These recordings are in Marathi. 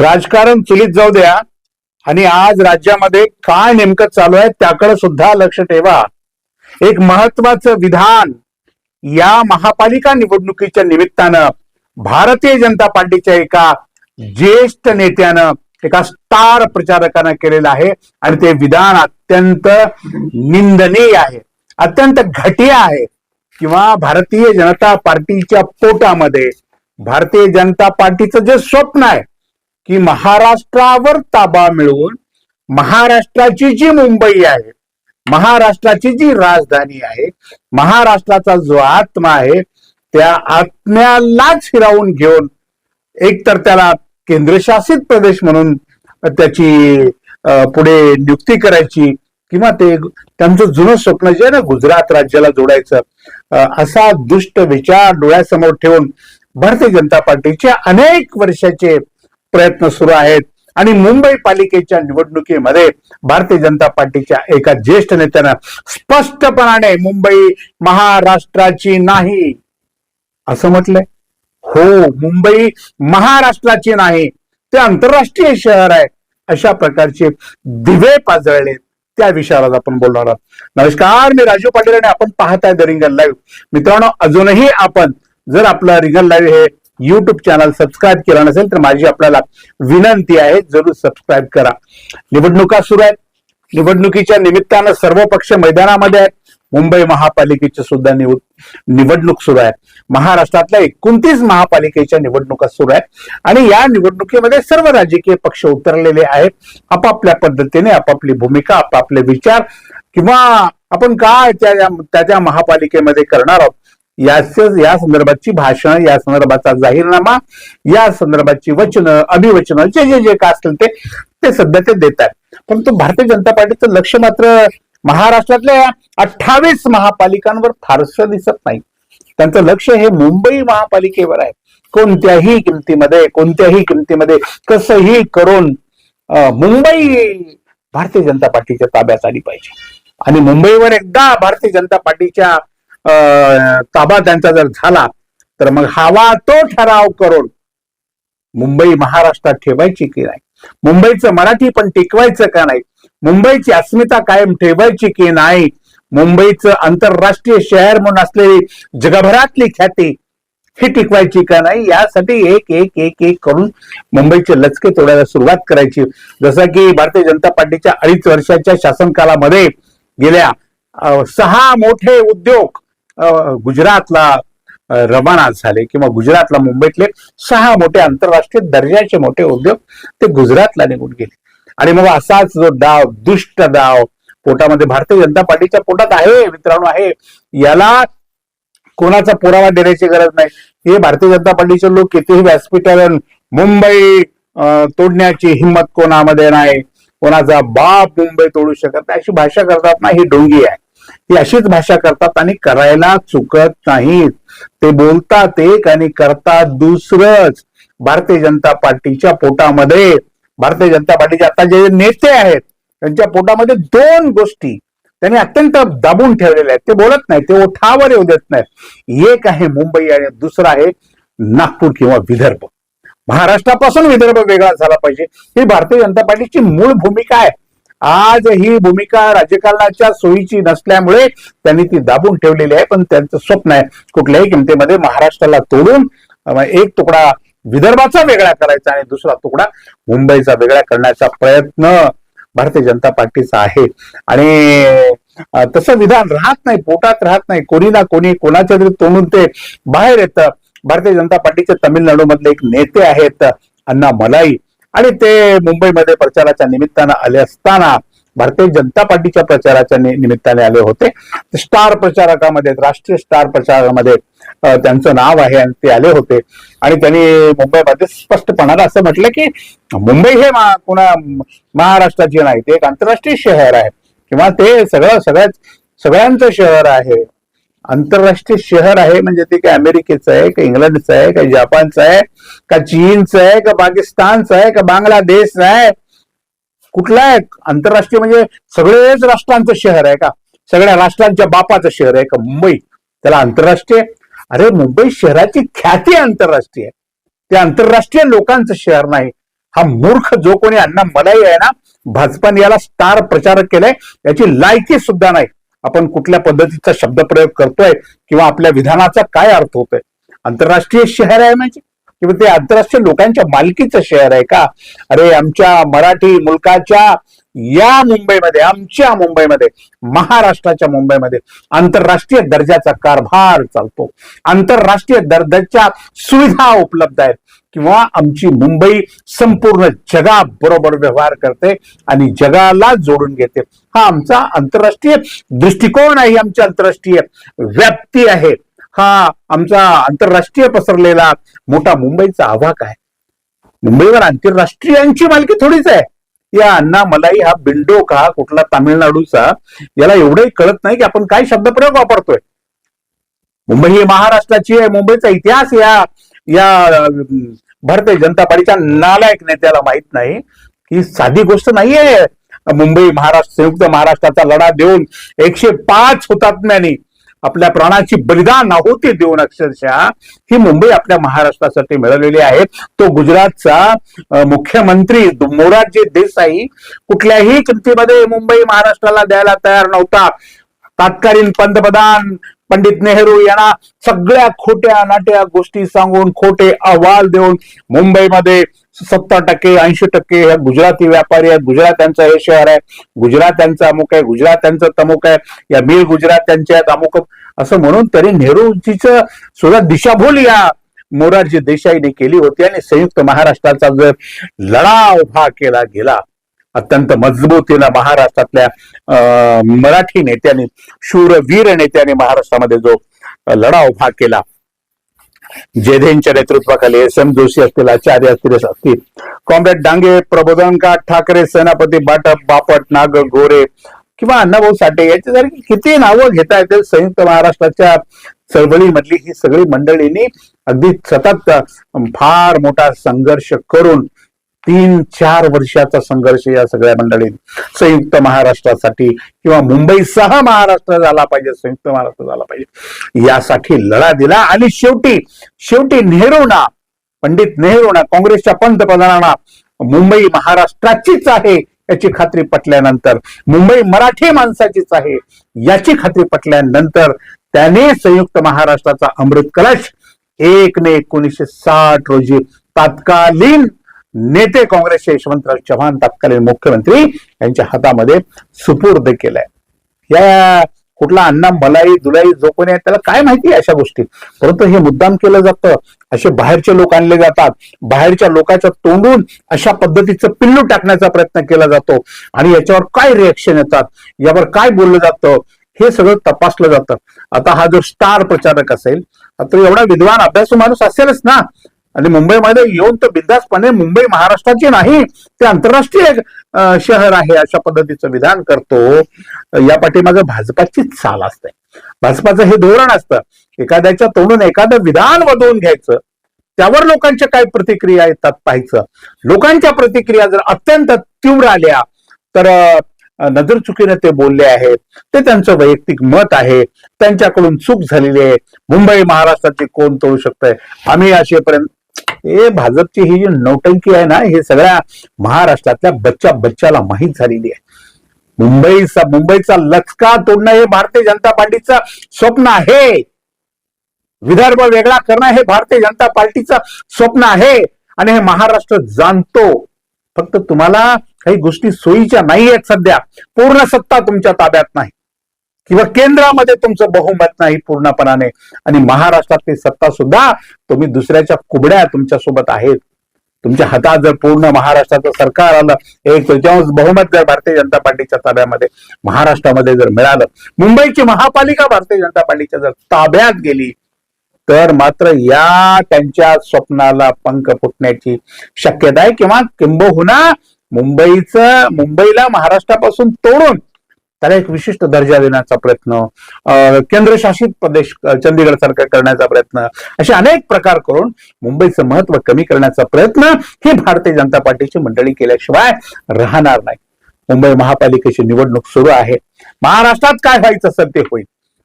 राजकारण चुलीत जाऊ द्या. आणि आज राज्यामध्ये काय नेमकं चालू आहे त्याकडे सुद्धा लक्ष ठेवा. एक महत्वाचं विधान या महापालिका निवडणुकीच्या निमित्तानं भारतीय जनता पार्टीच्या एका ज्येष्ठ नेत्यानं एका स्टार प्रचारकानं केलेलं आहे. आणि ते विधान अत्यंत निंदनीय आहे. अत्यंत घटिया आहे. किंवा भारतीय जनता पार्टीच्या पोटामध्ये भारतीय जनता पार्टीचं जे स्वप्न आहे की महाराष्ट्रावर ताबा मिळवून महाराष्ट्राची जी मुंबई आहे महाराष्ट्राची जी राजधानी आहे महाराष्ट्राचा जो आत्मा आहे त्या आत्म्यालाच हिरावून घेऊन एकतर त्याला केंद्रशासित प्रदेश म्हणून त्याची पुढे नियुक्ती करायची किंवा ते त्यांचं जुनं स्वप्न जे ना गुजरात राज्याला जोडायचं असा दुष्ट विचार डोळ्यासमोर ठेवून भारतीय जनता पार्टीचे अनेक वर्षाचे प्रयत्न सुरू आहेत. आणि मुंबई पालिकेच्या निवडणुकीमध्ये भारतीय जनता पार्टीच्या एका ज्येष्ठ नेत्यानं स्पष्टपणाने मुंबई महाराष्ट्राची नाही. असं म्हटलंय? हो मुंबई महाराष्ट्राची नाही. ते आंतरराष्ट्रीय शहर आहे. अशा प्रकारचे दिवे पाजळले. त्या विषयावर आज आपण बोलणार आहोत. नमस्कार मी राजू पाटील आणि आपण पाहताय द रिंगल लाईव्ह. मित्रांनो अजूनही आपण जर आपलं रिंगल लाईव्ह हे युट्यूब चॅनल सबस्क्राईब केलं नसेल तर माझी आपल्याला विनंती आहे जरूर सबस्क्राईब करा. निवडणुका सुरू आहेत. निवडणुकीच्या निमित्तानं सर्व पक्ष मैदानामध्ये आहेत. मुंबई महापालिकेची सुद्धा निवडणूक सुरू आहे. महाराष्ट्रातल्या एकोणतीस महापालिकेच्या निवडणुका सुरू आहेत. आणि या निवडणुकीमध्ये सर्व राजकीय पक्ष उतरलेले आहेत. आपापल्या पद्धतीने आपापली भूमिका आपापले विचार किंवा आपण काय त्या त्या त्या महापालिकेमध्ये करणार आहोत याच या संदर्भातची भाषण या संदर्भाचा जाहीरनामा या संदर्भाची वचनं अभिवचनं जे जे जे काय असतील ते ते सध्या ते देत आहेत. परंतु भारतीय जनता पार्टीचं लक्ष मात्र महाराष्ट्रातल्या अठ्ठावीस महापालिकांवर फारसं दिसत नाही. त्यांचं लक्ष हे मुंबई महापालिकेवर आहे. कोणत्याही किमतीमध्ये कोणत्याही किमतीमध्ये कसंही करून मुंबई भारतीय जनता पार्टीच्या ताब्यात आली पाहिजे. आणि मुंबईवर एकदा भारतीय जनता पार्टीच्या ताबा त्यांचा जर झाला तर मग हवा तो ठराव करून मुंबई महाराष्ट्रात ठेवायची की नाही? मुंबईचं मराठी पण टिकवायचं का नाही? मुंबईची अस्मिता कायम ठेवायची की नाही? मुंबईचं आंतरराष्ट्रीय शहर म्हणून असलेली जगभरातली ख्याती ही टिकवायची का नाही? यासाठी एक एक एक एक करून मुंबईचे लचके तोडायला सुरुवात करायची. जसं की भारतीय जनता पार्टीच्या अडीच वर्षाच्या शासनकालामध्ये गेल्या सहा मोठे उद्योग गुजरातला अं, रवाना झाले किंवा गुजरातला मुंबईतले सहा मोठे आंतरराष्ट्रीय दर्जाचे मोठे उद्योग ते गुजरातला निघून गेले. आणि मग असाच जो डाव दुष्ट डाव पोटामध्ये भारतीय जनता पार्टीच्या पोटात आहे मित्रांनो आहे. याला कोणाचा पुरावा देण्याची गरज नाही. हे भारतीय जनता पार्टीचे लोक कितीही व्यासपीठावर मुंबई तोडण्याची हिंमत कोणामध्ये नाही. कोणाचा बाप मुंबई तोडू शकत नाही अशी भाषा करतात ना ही डोंगी आहे. ही अशीच भाषा करतात आणि करायला चुकत नाहीत. ते बोलतात एक आणि करतात दुसरंच. भारतीय जनता पार्टीच्या पोटामध्ये भारतीय जनता पार्टीचे आता जे नेते आहेत त्यांच्या पोटामध्ये दोन गोष्टी त्यांनी अत्यंत दाबून ठेवलेल्या आहेत. ते बोलत नाही ते ओठावर येऊ देत नाहीत. एक आहे मुंबई आणि दुसरं आहे नागपूर किंवा विदर्भ. महाराष्ट्रापासून विदर्भ वेगळा झाला पाहिजे. ही भारतीय जनता पार्टीची मूळ भूमिका आहे. आज ही भूमिका राजकारणाच्या सोयीची नसल्यामुळे त्यांनी ती दाबून ठेवलेली आहे पण त्यांचं स्वप्न आहे कुठल्याही किमतीमध्ये महाराष्ट्राला तोडून एक तुकडा विदर्भाचा वेगळा करायचा आणि दुसरा तुकडा मुंबईचा वेगळा करण्याचा प्रयत्न भारतीय जनता पार्टीचा आहे. आणि तसं विधान राहत नाही पोटात राहत नाही कोणी ना कोणी कोणाच्या तरी तोंडून ते बाहेर येतं. भारतीय जनता पार्टीचे तमिळनाडू मधले एक नेते आहेत अण्णा मलाई आणि ते मुंबईमध्ये प्रचाराच्या निमित्तानं आले असताना भारतीय जनता पार्टीच्या प्रचाराच्या निमित्ताने आले होते. स्टार प्रचारकामध्ये राष्ट्रीय स्टार प्रचारकामध्ये त्यांचं नाव आहे आणि ते आले होते. आणि त्यांनी मुंबईमध्ये स्पष्टपणाला असं म्हटलं की मुंबई हे कुणा महाराष्ट्राची नाही ते एक आंतरराष्ट्रीय शहर आहे. किंवा ते सगळं सगळ्यात सगळ्यांचं शहर आहे. आंतरराष्ट्रीय शहर आहे म्हणजे ते काय अमेरिकेचं आहे का इंग्लंडचं आहे का जपानचं आहे का चीनचं आहे का पाकिस्तानचं आहे का बांगलादेशचं आहे. कुठलं आहे? आंतरराष्ट्रीय म्हणजे सगळेच राष्ट्रांचं शहर आहे का? सगळ्या राष्ट्रांच्या बापाचं शहर आहे का? मुंबई. त्याला आंतरराष्ट्रीय अरे मुंबई शहराची ख्याती आंतरराष्ट्रीय ते आंतरराष्ट्रीय लोकांचं शहर नाही. हा मूर्ख जो कोणी अण्णा मलाई आहे ना भाजपाने याला स्टार प्रचारक केलाय याची लायकी सुद्धा नाही. आपण कुठल्या पद्धतीचा शब्दप्रयोग करतोय किंवा आपल्या विधानाचा काय अर्थ होतोय? आंतरराष्ट्रीय शहर आहे म्हणजे? किंवा ते आंतरराष्ट्रीय लोकांच्या मालकीचं शहर आहे का? अरे आमच्या मराठी मुलकाच्या या मुंबईमध्ये आमच्या मुंबईमध्ये महाराष्ट्राच्या मुंबईमध्ये आंतरराष्ट्रीय दर्जाचा कारभार चालतो. आंतरराष्ट्रीय दर्जाच्या सुविधा उपलब्ध आहेत. किंवा आमची मुंबई संपूर्ण जगाबरोबर व्यवहार करते आणि जगाला जोडून घेते. हा आमचा आंतरराष्ट्रीय दृष्टिकोन आहे आमची आंतरराष्ट्रीय व्याप्ती आहे. हा आमचा आंतरराष्ट्रीय पसरलेला मोठा मुंबईचा आवाक आहे. मुंबईवर आंतरराष्ट्रीयांची मालकी थोडीच आहे. या अण्णा मलाई हा बिंडो का कुठला तामिळनाडूचा याला एवढंही कळत नाही की आपण काय शब्दप्रयोग वापरतोय. मुंबई ही महाराष्ट्राची आहे मुंबईचा इतिहास या या अं, भारतीय जनता पार्टीच्या नालायक नेत्याला माहीत नाही. ही साधी गोष्ट नाहीये. मुंबई महाराष्ट्र संयुक्त महाराष्ट्राचा लढा देऊन एकशे पाच हुतात्म्यांनी आपल्या प्राणाची बलिदान आहुती देऊन अक्षरशः ही मुंबई आपल्या महाराष्ट्रासाठी मिळवलेली आहे. तो गुजरातचा मुख्यमंत्री मोरारजी देसाई कुठल्याही किमतीमध्ये मुंबई महाराष्ट्राला द्यायला तयार नव्हता. तत्कालीन पंतप्रधान पंडित नेहरू यांना सगळ्या खोट्या नाट्या गोष्टी सांगून खोटे अहवाल देऊन मुंबईमध्ये सत्तर टक्के ऐंशी टक्के ह्या गुजराती व्यापारी आहेत. गुजरात्यांचं हे शहर आहे. गुजरात्यांचं अमुक आहे. गुजरात गुजरात्यांचं तमुक आहे. या मीर गुजरात्यांचे आहेत अमुक. असं म्हणून तरी नेहरूजीच सुद्धा दिशाभूल या मोरारजी देसाईने केली होती आणि संयुक्त महाराष्ट्राचा जर लढा उभा केला गेला अत्यंत मजबूतीनं महाराष्ट्रातल्या अं, मराठी नेत्यांनी शूरवीर नेत्यांनी महाराष्ट्रामध्ये जो लढा उभा केला. जेधेंच्या नेतृत्वाखाली एस एम जोशी असतील आचार्य असतील असतील. कॉम्रेड डांगे प्रबोधनकार ठाकरे सेनापती बाटप बापट नाग गोरे किंवा अण्णाभाऊ साठे याच्यासारखी किती नावं घेता येतील संयुक्त महाराष्ट्राच्या चळवळीमधली ही सगळी मंडळींनी अगदी सतत फार मोठा संघर्ष करून तीन चार वर्षाचा संघर्ष या सगळ्या मंडळीत संयुक्त महाराष्ट्रासाठी किंवा मुंबईसह महाराष्ट्र झाला पाहिजे संयुक्त महाराष्ट्र झाला पाहिजे. यासाठी लढा दिला आणि शेवटी शेवटी नेहरूना पंडित नेहरूना काँग्रेसच्या पंतप्रधानांना मुंबई महाराष्ट्राचीच आहे याची खात्री पटल्यानंतर मुंबई मराठी माणसाचीच आहे याची खात्री पटल्यानंतर त्याने संयुक्त महाराष्ट्राचा अमृत कलश एक मे एकोणीसशे साठ रोजी तत्कालीन नेते काँग्रेसचे यशवंतराव चव्हाण तत्कालीन मुख्यमंत्री यांच्या हातामध्ये सुपूर्द केलाय. या कुठला अण्णा मलाई दुलाई जो कोणी आहे त्याला काय माहिती आहे अशा गोष्टी? परंतु हे मुद्दाम केलं जातं. असे बाहेरचे लोक आणले जातात. बाहेरच्या लोकांच्या तोंडून अशा पद्धतीचं पिल्लू टाकण्याचा प्रयत्न केला जातो. आणि याच्यावर काय रिएक्शन येतात? यावर काय बोललं जातं? हे सगळं तपासलं जातं. आता हा जो स्टार प्रचारक असेल तर एवढा विद्वान अभ्यासू माणूस असेलच ना. आणि मुंबईमध्ये येऊन तर बिंदासपणे मुंबई महाराष्ट्राची नाही ते आंतरराष्ट्रीय शहर आहे अशा पद्धतीचं विधान करतो. या पाठीमागे भाजपाचीच चाल असते. भाजपाचं हे धोरण असतं एखाद्याच्या तोंडून एखादं विधान वधवून घ्यायचं त्यावर लोकांच्या काय प्रतिक्रिया येतात पाहायचं. लोकांच्या प्रतिक्रिया जर अत्यंत तीव्र आल्या तर नजर चुकीने ते बोलले आहेत. ते त्यांचं वैयक्तिक मत आहे. त्यांच्याकडून चूक झालेली आहे. मुंबई महाराष्ट्राची कोण तोडू शकतंय? आम्ही असेपर्यंत हे भाजपची ही जी नौटंकी आहे ना हे सगळ्या महाराष्ट्रातल्या बच्चा बच्चाला माहीत झालेली आहे. मुंबईचा मुंबईचा लचका तोडणं हे भारतीय जनता पार्टीचं स्वप्न आहे. विदर्भ वेगळा करणं हे भारतीय जनता पार्टीचं स्वप्न आहे. आणि हे महाराष्ट्र जाणतो. फक्त तुम्हाला काही गोष्टी सोयीच्या नाही आहेत सध्या. पूर्ण सत्ता तुमच्या ताब्यात नाही. किंवा केंद्रामध्ये तुमचं बहुमत नाही पूर्णपणाने आणि महाराष्ट्रातली सत्ता सुद्धा तुम्ही दुसऱ्याच्या कुबड्या तुमच्यासोबत आहेत. तुमच्या हातात जर पूर्ण महाराष्ट्राचं सरकार आलं एक तृतीयांश बहुमत जर भारतीय जनता पार्टीच्या ताब्यामध्ये महाराष्ट्रामध्ये जर मिळालं. मुंबईची महापालिका भारतीय जनता पार्टीच्या जर ताब्यात गेली तर मात्र या त्यांच्या स्वप्नाला पंख फुटण्याची शक्यता आहे. किंवा किंबहुना मुंबईचं मुंबईला महाराष्ट्रापासून तोडून त्याला एक विशिष्ट दर्जा देण्याचा प्रयत्न केंद्रशासित प्रदेश चंदीगड सारखा करण्याचा प्रयत्न असे अनेक प्रकार करून मुंबईचं महत्त्व कमी करण्याचा प्रयत्न ही भारतीय जनता पार्टीची मंडळी केल्याशिवाय राहणार नाही. मुंबई महापालिकेची निवडणूक सुरू आहे. महाराष्ट्रात काय व्हायचं असेल ते होईल.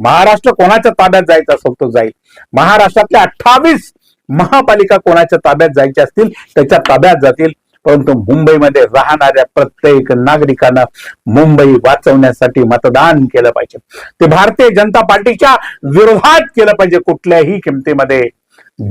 महाराष्ट्र कोणाच्या ताब्यात जायचं असेल तो जाईल. महाराष्ट्रातल्या अठ्ठावीस महापालिका कोणाच्या ताब्यात जायच्या असतील त्याच्या ताब्यात जातील. परंतु मुंबईमध्ये राहणाऱ्या प्रत्येक नागरिकानं मुंबई वाचवण्यासाठी मतदान केलं पाहिजे. ते भारतीय जनता पार्टीच्या विरोधात केलं पाहिजे कुठल्याही किमतीमध्ये.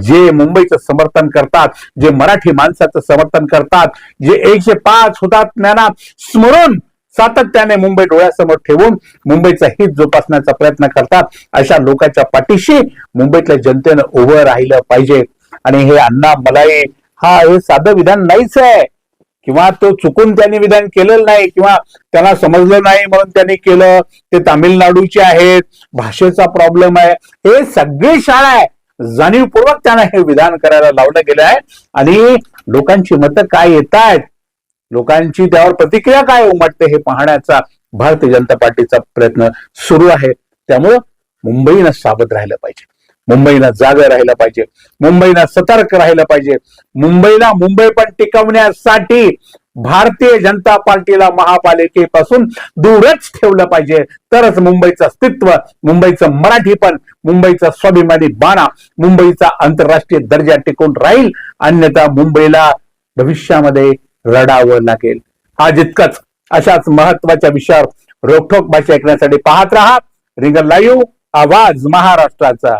जे मुंबईचं समर्थन करतात जे मराठी माणसाचं समर्थन करतात जे एकशे पाच हुतात्म्यांना स्मरून सातत्याने मुंबई डोळ्यासमोर ठेवून मुंबईचं हित जोपासण्याचा प्रयत्न करतात अशा लोकांच्या पाठीशी मुंबईतल्या जनतेनं उभं राहिलं पाहिजे. आणि हे अण्णा मलाई हा हे साधं विधान नाहीच आहे. किंवा तो चुकून त्यांनी विधान केलेलं नाही किंवा त्यांना समजलं नाही म्हणून त्यांनी केलं ते तामिळनाडूचे आहेत भाषेचा प्रॉब्लेम आहे. हे सगळी शाळा आहे. जाणीवपूर्वक त्यांना हे विधान करायला लावलं गेलं आहे. आणि लोकांची मतं काय येत आहेत लोकांची त्यावर प्रतिक्रिया काय उमटते हे पाहण्याचा भारतीय जनता पार्टीचा प्रयत्न सुरू आहे. त्यामुळं मुंबईनं सावध राहिलं पाहिजे. मुंबईला जागं राहिलं पाहिजे. मुंबईला सतर्क राहिलं पाहिजे. मुंबईला मुंबई पण टिकवण्यासाठी भारतीय जनता पार्टीला महापालिकेपासून दूरच ठेवलं पाहिजे. तरच मुंबईचं अस्तित्व मुंबईचं मराठी पण मुंबईचा स्वाभिमानी बाणा मुंबईचा आंतरराष्ट्रीय दर्जा टिकून राहील अन्यथा मुंबईला भविष्यामध्ये रडावं लागेल. हा जितकंच अशाच महत्त्वाच्या विषयावर रोखोक भाषा ऐकण्यासाठी पाहत राहा. रिंगल लाईव्ह आवाज महाराष्ट्राचा.